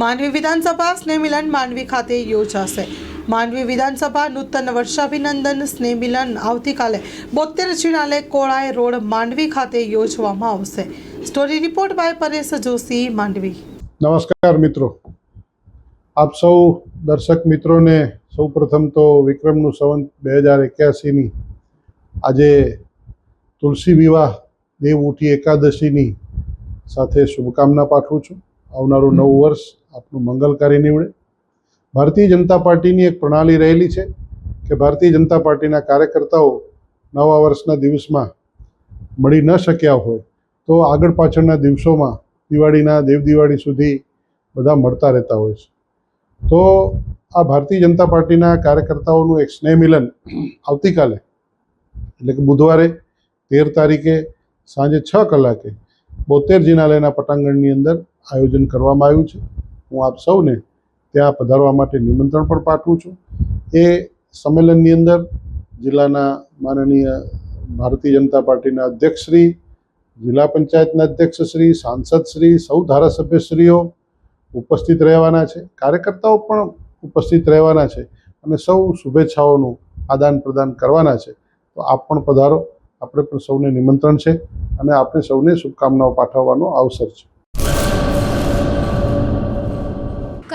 માંડવી વિધાનસભા સ્નેહ મિલન માંડવી ખાતે યોજાશે. માંડવી વિધાનસભા નૂતન વર્ષાભિનંદન સ્નેહ મિલન આવતીકાલે બોતેર જિનાલે કોળાય રોડ માંડવી ખાતે યોજવામાં આવશે. Story report by Paresh Joshi, Mandvi. નમસ્કાર મિત્રો. આપ સૌ દર્શક મિત્રોને સૌપ્રથમ તો વિક્રમનું સંવંત બે હજાર એક્યાસીની આજે તુલસી વિવાહ દેવ ઉઠી એકાદશીની સાથે શુભકામના પાઠવું છું. આવનારું નવું વર્ષ આપનું મંગલકારી નીવડે. ભારતીય જનતા પાર્ટીની એક પ્રણાલી રહેલી છે કે ભારતીય જનતા પાર્ટીના કાર્યકર્તાઓ નવા વર્ષના દિવસમાં મળી ન શક્યા હોય તો આગળ પાછળના દિવસોમાં દિવાળીના, દેવ દિવાળી સુધી બધા મળતા રહેતા હોય છે. તો આ ભારતીય જનતા પાર્ટીના કાર્યકર્તાઓનું એક સ્નેહ મિલન આવતીકાલે, એટલે કે બુધવારે તેર તારીખે સાંજે છ કલાકે બોતેર જિનાલયના પટાંગણની અંદર આયોજન કરવામાં આવ્યું છે. હું આપ સૌને ત્યાં પધારવા માટે નિમંત્રણ પણ પાઠવું છું. એ સંમેલનની અંદર જિલ્લાના માનનીય ભારતીય જનતા પાર્ટીના અધ્યક્ષશ્રી, જિલ્લા પંચાયતના અધ્યક્ષશ્રી, સાંસદશ્રી, સૌ ધારાસભ્યશ્રીઓ ઉપસ્થિત રહેવાના છે. કાર્યકર્તાઓ પણ ઉપસ્થિત રહેવાના છે અને સૌ શુભેચ્છાઓનું આદાન પ્રદાન કરવાના છે. તો આપ પણ પધારો. આપણે પણ સૌને નિમંત્રણ છે અને આપણે સૌને શુભકામનાઓ પાઠવવાનો અવસર છે.